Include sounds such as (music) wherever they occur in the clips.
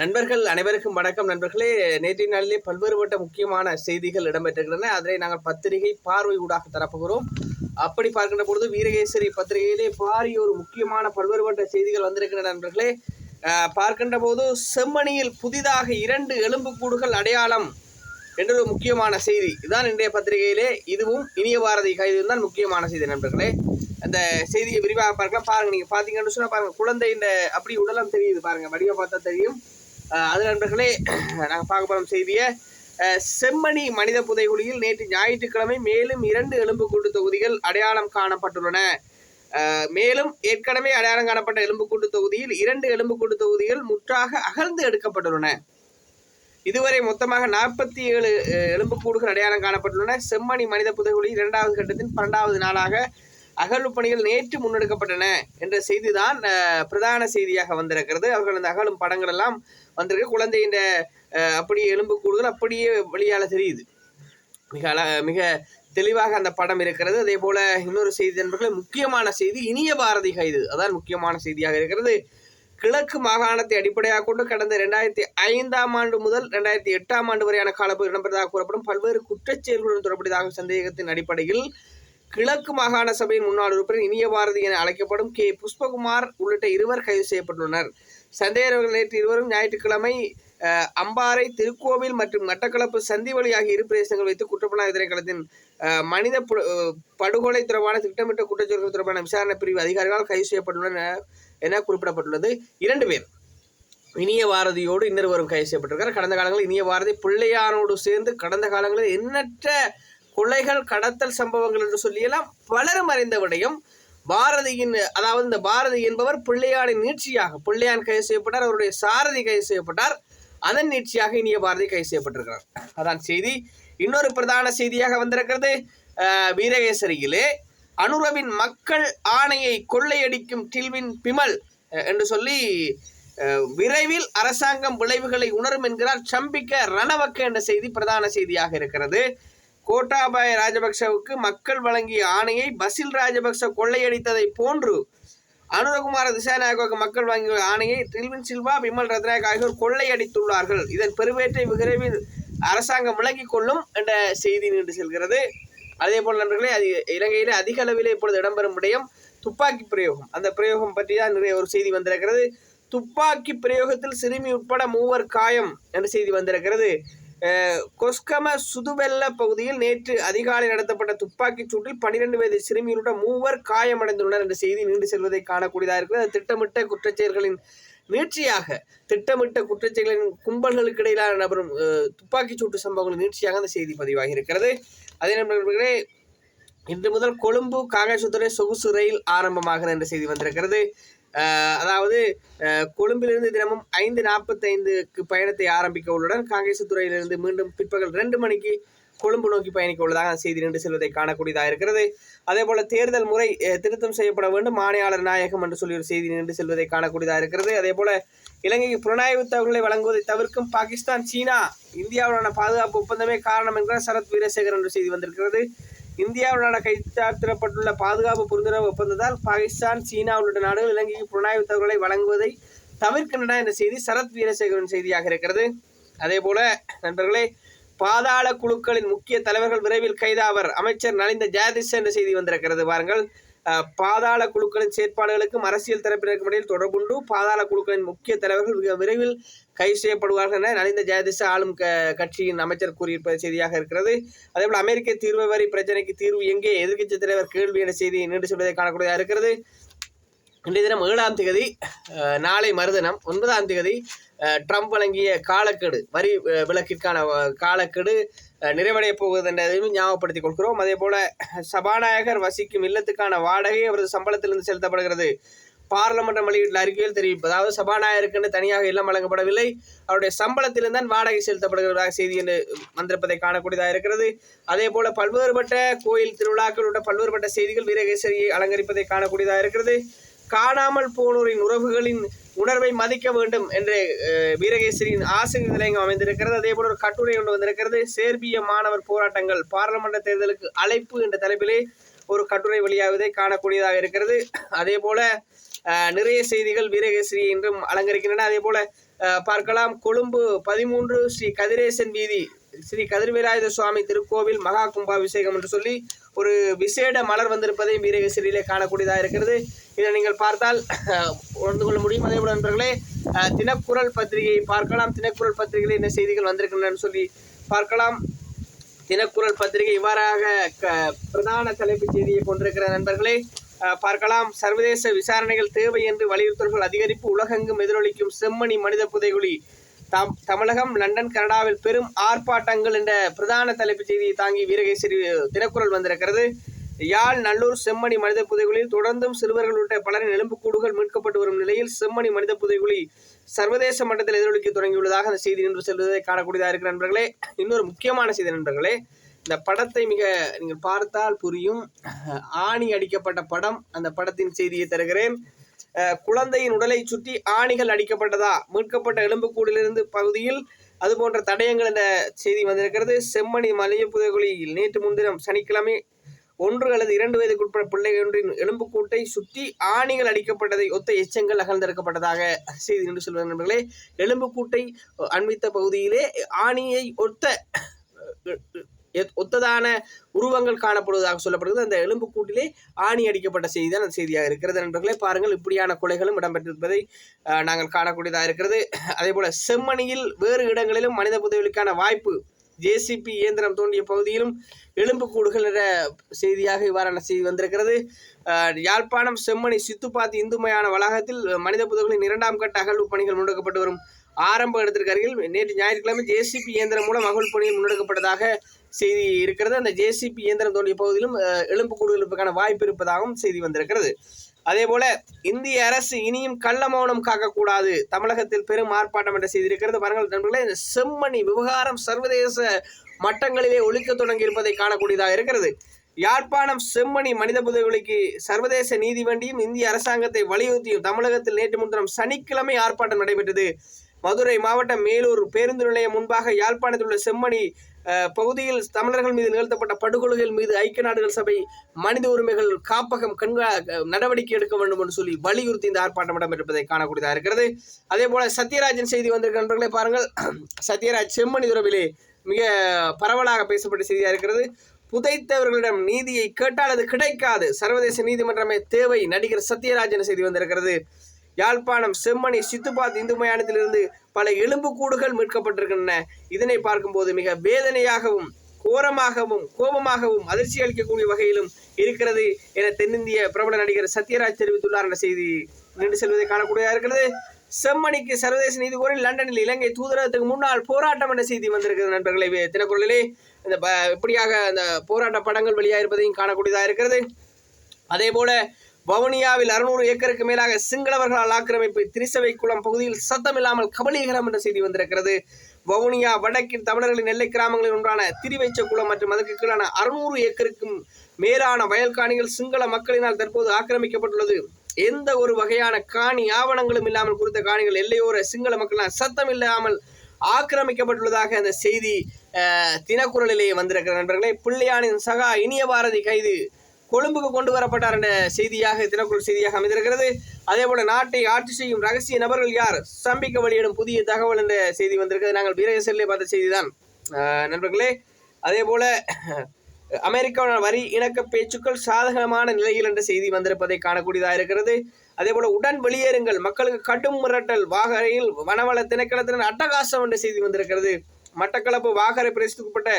நண்பர்கள் அனைவருக்கும் வணக்கம். நண்பர்களே நேற்றைய நாளிலே பல்வேறுபட்ட முக்கியமான செய்திகள் இடம்பெற்றிருக்கின்றன. அதனை நாங்கள் பத்திரிகை பார்வை ஊடாக தரப்போகிறோம். அப்படி பார்க்கின்ற பொழுது வீரகேசரி பத்திரிகையிலே பாரிய ஒரு முக்கியமான பல்வேறுபட்ட செய்திகள் வந்திருக்கின்றன நண்பர்களே. பார்க்கின்ற போது செம்மணியில் புதிதாக இரண்டு எலும்புக்கூடுகள் அடையாளம் என்ற ஒரு முக்கியமான செய்தி. இதுதான் இன்றைய பத்திரிகையிலே இதுவும் இனிய பாரதி கைது தான் முக்கியமான செய்தி நண்பர்களே. அந்த செய்தியை விரிவாக பார்க்கலாம். பாருங்க நீங்க பாத்தீங்கன்னு சொன்னா பாருங்க குழந்தை இந்த அப்படி உடலம் தெரியுது பாருங்க. வடிவம் பார்த்தா தெரியும். அது நண்பர்களே (clears throat) நாங்கள் பார்க்க போகிறோம் செய்தியை செம்மணி மனித புதைகுழியில் நேற்று ஞாயிற்றுக்கிழமை மேலும் இரண்டு எலும்புக்கூட்டு தொகுதிகள் அடையாளம் காணப்பட்டுள்ளன. மேலும் ஏற்கனவே அடையாளம் காணப்பட்ட எலும்புக்கூட்டு தொகுதியில் இரண்டு எலும்புக்கூட்டு தொகுதிகள் முற்றாக அகழ்ந்து எடுக்கப்பட்டுள்ளன. இதுவரை மொத்தமாக நாற்பத்தி ஏழு எலும்புக்கூடுகள் அடையாளம் காணப்பட்டுள்ளன. செம்மணி மனித புதைகுழி இரண்டாவது கட்டத்தின் பன்னெண்டாவது நாளாக அகழ்வு பணிகள் நேற்று முன்னெடுக்கப்பட்டன என்ற செய்திதான் பிரதான செய்தியாக வந்திருக்கிறது. அவர்கள் அந்த அகழும் படங்கள் எல்லாம் வந்திருக்கு. குழந்தையின் அப்படியே அப்படியே கூடுதல் அப்படியே வெளியால தெரியுது. மிக அழ மிக தெளிவாக அந்த படம் இருக்கிறது. அதே போல இன்னொரு செய்தி நண்பர்களே முக்கியமான செய்தி இனிய பாரதி கைது அதான் முக்கியமான செய்தியாக இருக்கிறது. கிழக்கு மாகாணத்தை அடிப்படையாக கொண்டு கடந்த ரெண்டாயிரத்தி ஐந்தாம் ஆண்டு முதல் ரெண்டாயிரத்தி எட்டாம் ஆண்டு வரையான காலப்பகுதி இடம்பெற்றதாக கூறப்படும் பல்வேறு குற்றச்செயல்களுடன் தொடர்புடையதாக சந்தேகத்தின் அடிப்படையில் கிழக்கு மாகாண சபையின் முன்னாள் உறுப்பினர் இனிய பாரதி என அழைக்கப்படும் கே. புஷ்பகுமார் உள்ளிட்ட இருவர் கைது செய்யப்பட்டுள்ளனர். சந்தேகர்கள் நேற்று இருவரும் ஞாயிற்றுக்கிழமை அம்பாறை திருக்கோவில் மற்றும் மட்டக்களப்பு சந்திவழி ஆகிய இரு பிரதேசங்கள் வைத்து குற்றப்புலனாய்வு திணைக்களத்தின் மனித பு- படுகொலை தொடர்பான திட்டமிட்ட குற்றச்செயல்கள் தொடர்பான விசாரணை பிரிவு அதிகாரிகளால் கைது செய்யப்பட்டுள்ளனர் என குறிப்பிடப்பட்டுள்ளது. இரண்டு பேர் இனிய பாரதியோடு இன்னொருவரும் கைது செய்யப்பட்டிருக்கிறார் கடந்த காலங்களில் இனிய பாரதி பிள்ளையாரோடு சேர்ந்து கடந்த காலங்களில் எண்ணற்ற கொலைகள் கடத்தல் சம்பவங்கள் என்று சொல்லியெல்லாம் பலரும் அறிந்த விடயம். பாரதியின் அதாவது இந்த பாரதி என்பவர் பிள்ளையானின் நீட்சியாக பிள்ளையான் கைது செய்யப்பட்டார் அவருடைய சாரதி கைது செய்யப்பட்டார். அதன் நீட்சியாக இனிய பாரதி கைது செய்யப்பட்டிருக்கிறார். அதான் செய்தி. இன்னொரு பிரதான செய்தியாக வந்திருக்கிறது வீரகேசரியிலே அனுரவின் மக்கள் ஆணையை கொள்ளையடிக்கும் டில்வின் பிமல் என்று சொல்லி விரைவில் அரசாங்கம் விளைவுகளை உணரும் என்கிறார். சம்பிக்க ரணவக்க என்ற செய்தி பிரதான செய்தியாக இருக்கிறது. கோட்டாபாய ராஜபக்சவுக்கு மக்கள் வழங்கிய ஆணையை பசில் ராஜபக்ச கொள்ளையடித்ததை போன்று அனுரகுமார திசாநாயகவுக்கு மக்கள் வழங்கிய ஆணையை டில்வின் சில்வா விமல் ரத்நாயக் ஆகியோர் கொள்ளையடித்துள்ளார்கள். இதன் பெருவேற்றை விரைவில் அரசாங்கம் விளங்கிக் கொள்ளும் என்ற செய்தி நின்று செல்கிறது. அதே போல் நண்பர்களே அது இலங்கையிலே அதிக அளவிலே இப்பொழுது இடம்பெறும் விடயம் துப்பாக்கி பிரயோகம். அந்த பிரயோகம் பற்றி தான் நிறைய ஒரு செய்தி வந்திருக்கிறது. துப்பாக்கி பிரயோகத்தில் சிறுமி உட்பட மூவர் காயம் என்ற செய்தி வந்திருக்கிறது. கொஸ்கம சுதுவெல்ல பகுதியில் நேற்று அதிகாலை நடத்தப்பட்ட துப்பாக்கிச் சூட்டில் பனிரெண்டு வயது சிறுமியுடன் மூவர் காயமடைந்துள்ளனர் என்ற செய்தி நீண்டு செல்வதை காணக்கூடியதாக இருக்கிறது. அது திட்டமிட்ட குற்றச்செயல்களின் நீட்சியாக திட்டமிட்ட குற்றச்செயல்களின் கும்பல்களுக்கு இடையிலான நபரும் துப்பாக்கிச் சூட்டு சம்பவங்களின் நீட்சியாக அந்த செய்தி பதிவாகி இருக்கிறது. அதே நண்பர்களே இன்று முதல் கொழும்பு காங்கேசத்துறை சொகுசு ரயில் ஆரம்பமாகிறது என்ற செய்தி வந்திருக்கிறது. அதாவது கொழும்பிலிருந்து தினமும் ஐந்து நாற்பத்தைந்துக்கு பயணத்தை ஆரம்பிக்க உள்ளுடன் காங்கேசத்துறையிலிருந்து மீண்டும் பிற்பகல் ரெண்டு மணிக்கு கொழும்பு நோக்கி பயணிக்க உள்ளதாக செய்தி நின்று செல்வதை காணக்கூடியதாக இருக்கிறது. அதே போல தேர்தல் முறை திருத்தம் செய்யப்பட வேண்டும் ஆணையாளர் நாயகம் என்று சொல்லி ஒரு செய்தி நின்று செல்வதை காணக்கூடியதாக இருக்கிறது. அதே போல இலங்கைக்கு புலனாய்வு தகவல்களை வழங்குவதை தவிர்க்கும் பாகிஸ்தான் சீனா இந்தியாவுடனான பாதுகாப்பு ஒப்பந்தமே காரணம் என்கிறார் சரத் வீரசேகர் என்ற செய்தி வந்திருக்கிறது. இந்தியாவுடனான கைச்சாத்திடப்பட்டுள்ள பாதுகாப்பு புரிந்துணர்வு ஒப்பந்தத்தால் பாகிஸ்தான் சீனா உள்ளிட்ட நாடுகள் இலங்கைக்கு புலனாய்வு தகவல்களை வழங்குவதை தவிர்க்கின்றன என்ற செய்தி சரத் வீரசேகரன் செய்தியாக இருக்கிறது. அதே போல நண்பர்களே பாதாள குழுக்களின் முக்கிய தலைவர்கள் விரைவில் கைதாவர். அமைச்சர் நலிந்த ஜெயதிஷ் என்ற செய்தி வந்திருக்கிறது. பாருங்கள். பாதாள குழுக்களின் செயற்பாடுகளுக்கும் அரசியல் தரப்பினருக்கும் இடையில் தொடர்புண்டு. பாதாள குழுக்களின் முக்கிய தலைவர்கள் மிக விரைவில் கைது செய்யப்படுவார்கள் என நலிந்த ஜெயதிச ஆளும் க கட்சியின் அமைச்சர் கூறியிருப்பது செய்தியாக இருக்கிறது. அதேபோல் அமெரிக்க தீர்வு வரி பிரச்சனைக்கு தீர்வு எங்கே எதிர்க்கட்சி தலைவர் கேள்வி என்ற செய்தி நீண்டு சொல்வதை காணக்கூடியதாக இருக்கிறது. இன்றைய தினம் ஏழாம் தேதி நாளை மறுதினம் ஒன்பதாம் தேதி ட்ரம்ப் வழங்கிய காலக்கெடு வரி விளக்கிற்கான விலக்கிற்கான காலக்கெடு நிறைவடைய போகுது என்றதையும் ஞாபகப்படுத்திக் கொள்கிறோம். அதே போல சபாநாயகர் வசிக்கும் இல்லத்துக்கான வாடகை அவரது சம்பளத்திலிருந்து செலுத்தப்படுகிறது. பார்லமெண்ட் வெளியிட்டுள்ள அறிக்கையில் தெரிவிப்பு அதாவது சபாநாயகருக்குன்னு தனியாக இல்லம் வழங்கப்படவில்லை. அவருடைய சம்பளத்திலிருந்து தான் வாடகை செலுத்தப்படுகிறதாக செய்தி என்று வந்திருப்பதை காணக்கூடியதாக இருக்கிறது. அதே போல பல்வேறுபட்ட கோயில் திருவிழாக்கள் உள்ள பல்வேறுபட்ட செய்திகள் வீரகேசரியை அலங்கரிப்பதை காணக்கூடியதாக இருக்கிறது. காணாமல் போனோரின் உறவுகளின் உணர்வை மதிக்க வேண்டும் என்று வீரகேசரியின் ஆசிரியர் நிலையம் அமைந்திருக்கிறது. அதே போல ஒரு கட்டுரை ஒன்று வந்திருக்கிறது. சேர்பிய மாணவர் போராட்டங்கள் பாராளுமன்ற தேர்தலுக்கு அழைப்பு என்ற தலைப்பிலே ஒரு கட்டுரை வெளியாவதை காணக்கூடியதாக இருக்கிறது. அதே போல நிறைய செய்திகள் வீரகேசரி என்றும் அலங்கரிக்கின்றன. அதே போல பார்க்கலாம். கொழும்பு பதிமூன்று ஸ்ரீ கதிரேசன் வீதி ஸ்ரீ கதிர்வீராயுத சுவாமி திருக்கோவில் மகா கும்பாபிஷேகம் என்று சொல்லி ஒரு விசேட மலர் வந்திருப்பதை வீரகசிரியிலே காணக்கூடியதாக இருக்கிறது. இதை நீங்கள் பார்த்தால் உணர்ந்து கொள்ள முடியும். அதே போல நண்பர்களே தினக்குரல் பத்திரிகையை பார்க்கலாம். தினக்குரல் பத்திரிகையில் என்ன செய்திகள் வந்திருக்கின்றன சொல்லி பார்க்கலாம். தினக்குரல் பத்திரிகை இவ்வாறாக க- பிரதான தலைப்புச் செய்தியை கொண்டிருக்கிற நண்பர்களே பார்க்கலாம். சர்வதேச விசாரணைகள் தேவை என்று வலியுறுத்தல்கள் அதிகரிப்பு உலகெங்கும் எதிரொலிக்கும் செம்மணி மனித புதைகுழி. தாம் தமிழகம் லண்டன் கனடாவில் பெரும் ஆர்ப்பாட்டங்கள் என்ற பிரதான தலைப்புச் செய்தியை தாங்கி வீரகேசரி தினக்குரல் வந்திருக்கிறது. யாழ் நல்லூர் செம்மணி மனித புதைகுழியில் தொடர்ந்தும் சிறுவர்கள் உள்ளிட்ட பலரின் எலும்புக்கூடுகள் மீட்கப்பட்டு வரும் நிலையில் செம்மணி மனித புதைகுழி சர்வதேச மட்டத்தில் எதிரொலிக்க தொடங்கியுள்ளதாக அந்த செய்தி நின்று செல்வதை காணக்கூடியதாக இருக்கிற நண்பர்களே. இன்னொரு முக்கியமான செய்தி நண்பர்களே இந்த படத்தை மிக நீங்கள் பார்த்தால் புரியும். ஆணி அடிக்கப்பட்ட படம் அந்த படத்தின் செய்தியை தருகிறேன். குழந்தையின் உடலை சுற்றி ஆணிகள் அடிக்கப்பட்டதா? மீட்கப்பட்ட எலும்புக்கூடிலிருந்து பகுதியில் அது போன்ற தடயங்கள் என்ற செய்தி வந்திருக்கிறது. செம்மணி மலைய புதைகுழியில் நேற்று முன்தினம் சனிக்கிழமை ஒன்று அல்லது இரண்டு வயதுக்குட்பட்ட பிள்ளை ஒன்றின் எலும்புக்கூட்டை சுற்றி ஆணிகள் அடிக்கப்பட்டதை ஒத்த எச்சங்கள் அகழ்ந்தெடுக்கப்பட்டதாக செய்தி என்று சொல்வது நண்பர்களே எலும்புக்கூட்டை அண்மித்த பகுதியிலே ஆணியை ஒத்த ஒத்ததான உருவங்கள் காணப்படுவதாக சொல்லப்படுகிறது. அந்த எலும்புக்கூட்டிலே ஆணி அடிக்கப்பட்ட செய்தி தான் அந்த செய்தியாக இருக்கிறது. நண்பர்களே பாருங்கள் இப்படியான கொலைகளும் இடம்பெற்றிருப்பதை நாங்கள் காணக்கூடியதாக இருக்கிறது. அதே போல செம்மணியில் வேறு இடங்களிலும் மனித புதவிகளுக்கான வாய்ப்பு ஜேசிபி இயந்திரம் தோண்டிய பகுதியிலும் எலும்புக்கூடுகள் என்ற செய்தியாக இவ்வாறான செய்தி வந்திருக்கிறது. யாழ்ப்பாணம் செம்மணி சித்துப்பாத்தி இந்துமயான வளாகத்தில் மனித புதர்களின் இரண்டாம் கட்ட அகழ்வு பணிகள் முன்னெடுக்கப்பட்டு வரும். ஆரம்ப இடத்திற்கு அருகில் நேற்று ஞாயிற்றுக்கிழமை ஜேசிபி இயந்திரம் மூலம் அகழ்வு பணியில் முன்னெடுக்கப்பட்டதாக செய்தி இருக்கிறது. அந்த ஜேசிபி இயந்திரம் தோண்டிய பகுதியிலும் எலும்பு கூடுகளுக்கான வாய்ப்பு இருப்பதாகவும் செய்தி வந்திருக்கிறது. அதே போல இந்திய அரசு இனியும் கள்ள மௌனம் காக்கக்கூடாது. தமிழகத்தில் பெரும் ஆர்ப்பாட்டம் என்ற செய்திருக்கிறது பாருங்கள் நண்பர்களே இந்த செம்மணி விவகாரம் சர்வதேச மட்டங்களிலே ஒழிக்க தொடங்கி இருப்பதை காணக்கூடியதாக இருக்கிறது. யாழ்ப்பாணம் செம்மணி மனித புதவிகளுக்கு சர்வதேச நீதிவண்டியும் இந்திய அரசாங்கத்தை வலியுறுத்தியும் தமிழகத்தில் நேற்று முன்தினம் சனிக்கிழமை ஆர்ப்பாட்டம் நடைபெற்றது. மதுரை மாவட்டம் மேலூர் பேருந்து நிலையம் முன்பாக யாழ்ப்பாணத்தில் உள்ள செம்மணி பகுதியில் தமிழர்கள் மீது நிகழ்த்தப்பட்ட படுகொலைகள் மீது ஐக்கிய நாடுகள் சபை மனித உரிமைகள் காப்பகம் கண்கா நடவடிக்கை எடுக்க வேண்டும் என்று சொல்லி வலியுறுத்தி இந்த ஆர்ப்பாட்டம் இடம்பெற்றிருப்பதை காணக்கூடியதாக இருக்கிறது. அதே போல சத்யராஜன் செய்தி வந்திருக்க நண்பர்களே பாருங்கள். (clears throat) சத்யராஜ் செம்மணி துறவிலே மிக பரவலாக பேசப்பட்ட செய்தியாக இருக்கிறது. புதைத்தவர்களிடம் நீதியை கேட்டால் அது கிடைக்காது. சர்வதேச நீதிமன்றமே தேவை. நடிகர் சத்யராஜன் செய்தி வந்திருக்கிறது. யாழ்ப்பாணம் செம்மணி சித்துப்பாத் இந்து மயானத்திலிருந்து பல எலும்புக்கூடுகள் மீட்கப்பட்டிருக்கின்றன. இதனை பார்க்கும்போது மிக வேதனையாகவும் கோரமாகவும் கோபமாகவும் அதிர்ச்சி அளிக்கக்கூடிய வகையிலும் இருக்கிறது என தென்னிந்திய பிரபல நடிகர் சத்யராஜ் தெரிவித்துள்ளார் என்ற செய்தி நின்று செல்வதை காணக்கூடியதாக இருக்கிறது. செம்மணிக்கு சர்வதேச நீதி கோரி லண்டனில் இலங்கை தூதரகத்துக்கு முன்னால் போராட்டம் என்ற செய்தி வந்திருக்கிறது நண்பர்களே வே- தினக்குரலிலே இந்த ப- இப்படியாக அந்த போராட்ட படங்கள் வெளியாக இருப்பதையும் காணக்கூடியதாக இருக்கிறது. அதே போல வவுனியாவில் அறுநூறு ஏக்கருக்கு மேலாக சிங்களவர்களால் ஆக்கிரமிப்பு திரிசவை குளம் பகுதியில் சத்தமில்லாமல் கபலீகரம் என்ற செய்தி வந்திருக்கிறது. வவுனியா வடக்கின் தமிழர்களின் எல்லை கிராமங்களில் ஒன்றான திரிவைச்சக்குளம் மற்றும் அதற்கு கீழான அறுநூறு ஏக்கருக்கும் மேலான வயல்காணிகள் சிங்கள மக்களினால் தற்போது ஆக்கிரமிக்கப்பட்டுள்ளது. எந்த ஒரு வகையான காணி ஆவணங்களும் இல்லாமல் குறித்த காணிகள் எல்லையோர சிங்கள மக்களால் சத்தம் இல்லாமல் ஆக்கிரமிக்கப்பட்டுள்ளதாக அந்த செய்தி தினக்குரலிலேயே வந்திருக்கிற நண்பர்களே பிள்ளையானின் சகா இனிய பாரதி கைது. கொழும்புக்கு கொண்டு வரப்பட்டார் என செய்தியாக தினக்குள் செய்தியாக அமைந்திருக்கிறது. அதே போல நாட்டை ஆட்சி செய்யும் ரகசிய நபர்கள் யார்? சம்பிக்க வெளியிடும் புதிய தகவல் என்ற செய்தி வந்திருக்கிறது. நாங்கள் வீரகசல்லே பார்த்த செய்தி தான் நண்பர்களே அதே போல அமெரிக்காவின் வரி இணக்க பேச்சுக்கள் சாதகமான நிலையில் என்ற செய்தி வந்திருப்பதை காணக்கூடியதாக இருக்கிறது. அதே போல உடன் வெளியேறுங்கள் மக்களுக்கு கடும் மிரட்டல் வாகரையில் வனவள திணைக்களத்தினர் அட்டகாசம் என்ற செய்தி வந்திருக்கிறது. மட்டக்களப்பு வாகரை பிரசித்துக்குட்பட்ட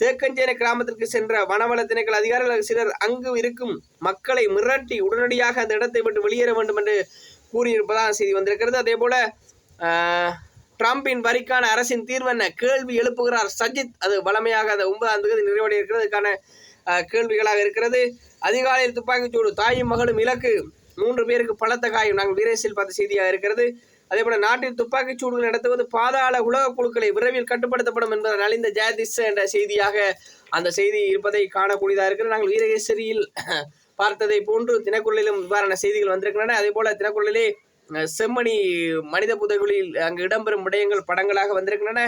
தேக்கஞ்சேன கிராமத்திற்கு சென்ற வனவள திணைக்கள அதிகாரிகள் சிலர் அங்கு இருக்கும் மக்களை மிரட்டி உடனடியாக அந்த இடத்தை விட்டு வெளியேற வேண்டும் என்று கூறியிருப்பதாக செய்தி வந்திருக்கிறது. அதே போல ட்ரம்பின் வரிக்கான அரசின் தீர்வு என்ன? கேள்வி எழுப்புகிறார் சஜித். அது வளமையாக அந்த ஒன்பதாம் தேதி நிறைவடைய இருக்கிறதுக்கான கேள்விகளாக இருக்கிறது. அதிகாலையில் துப்பாக்கிச்சூடு தாயும் மகளும் இலக்கு. மூன்று பேருக்கு பலத்த காயம். நாங்கள் வீரேசில் பார்த்த செய்தியாக இருக்கிறது. அதே போல நாட்டில் துப்பாக்கிச் சூடுகள் நடத்துவது பாதாள உலக குழுக்களை விரைவில் கட்டுப்படுத்தப்படும் என்பதை நலிந்த ஜெயதிஸ் என்ற செய்தியாக அந்த செய்தி இருப்பதை காணக்கூடியதாக இருக்கிறது. நாங்கள் வீரகேசரியில் (clears throat) பார்த்ததை போன்று தினக்குரலிலும் இவ்வாறான செய்திகள் வந்திருக்கின்றன. அதே போல தினக்குரலிலே செம்மணி மனித புதைகுழியில் அங்கு இடம்பெறும் விடயங்கள் படங்களாக வந்திருக்கின்றன.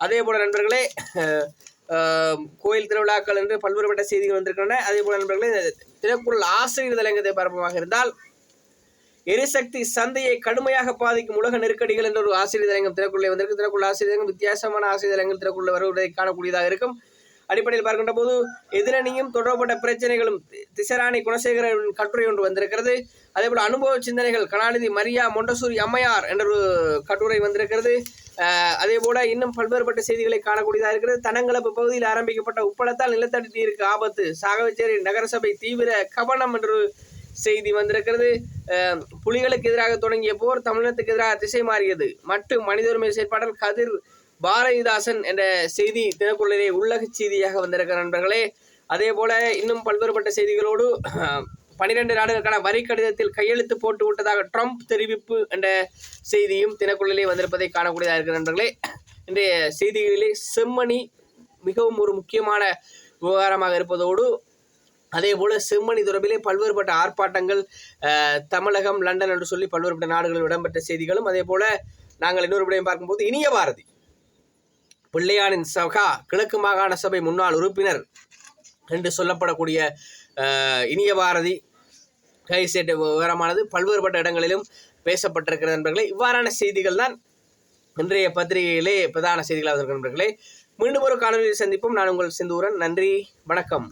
அதே போல நண்பர்களே கோயில் திருவிழாக்கள் என்று பல்வேறுபட்ட செய்திகள் வந்திருக்கின்றன. அதே போல நண்பர்களே இந்த தினக்குரல் ஆசிரியர் தலைங்கத்தை பரப்பமாக இருந்தால் எரிசக்தி சந்தையை கடுமையாக பாதிக்கும் உலக நெருக்கடிகள் என்ற ஒரு ஆசிரியர் தலைங்கம் திறக்குள்ளே வந்திருக்கு. திறக்குள்ள ஆசிரியர் வித்தியாசமான ஆசிரியர் தலைங்கள் திறக்குள்ள வருவதை காணக்கூடியதாக இருக்கும். அடிப்படையில் பார்க்கின்ற போது எதிரணியும் தொடர்பட்ட பிரச்சனைகளும் திசராணி குணசேகரன் கட்டுரை ஒன்று வந்திருக்கிறது. அதே போல அனுபவ சிந்தனைகள் கலாநிதி மரியா மொண்டசூரி அம்மையார் என்ற ஒரு கட்டுரை வந்திருக்கிறது. அதே போல இன்னும் பல்வேறுபட்ட செய்திகளை காணக்கூடியதாக இருக்கிறது. தனங்களப்பு பகுதியில் ஆரம்பிக்கப்பட்ட உப்பளத்தால் நிலத்தடி நீருக்கு ஆபத்து சாகவச்சேரி நகரசபை தீவிர கவனம் என்று செய்தி வந்திருக்கிறது. புலிகளுக்கு எதிராக தொடங்கிய போர் தமிழகத்துக்கு எதிராக திசை மாறியது. மட்டு மனித உரிமை செயற்பாடல் கதிர் பாரதிதாசன் என்ற செய்தி தினக்குள்ளிலே உள்ளக செய்தியாக வந்திருக்கிற நண்பர்களே. அதே போல இன்னும் பல்வேறுபட்ட செய்திகளோடு பனிரெண்டு நாடுகளுக்கான வரி கடிதத்தில் கையெழுத்து போட்டு விட்டதாக ட்ரம்ப் தெரிவிப்பு என்ற செய்தியும் தினக்குள்ளிலே வந்திருப்பதை காணக்கூடியதாக இருக்கிற நண்பர்களே. இன்றைய செய்திகளிலே செம்மணி மிகவும் ஒரு முக்கியமான விவகாரமாக இருப்பதோடு அதே போல் செம்மணி தொடர்பிலே பல்வேறுபட்ட ஆர்ப்பாட்டங்கள் தமிழகம் லண்டன் என்று சொல்லி பல்வேறுபட்ட நாடுகளில் இடம்பெற்ற செய்திகளும் அதே போல் நாங்கள் இன்னொரு விடயம் பார்க்கும்போது இனிய பாரதி பிள்ளையானின் சகா கிழக்கு மாகாண சபை முன்னாள் உறுப்பினர் என்று சொல்லப்படக்கூடிய இனிய பாரதி கைசேட்ட விவரமானது பல்வேறுபட்ட இடங்களிலும் பேசப்பட்டிருக்கிறது நண்பர்களே. இவ்வாறான செய்திகள் தான் இன்றைய பத்திரிகையிலே பிரதான செய்திகளாக இருக்கிற நண்பர்களே. மீண்டும் ஒரு காணொலியில் சந்திப்போம். நான் உங்கள் செந்தூரன் நன்றி. வணக்கம்.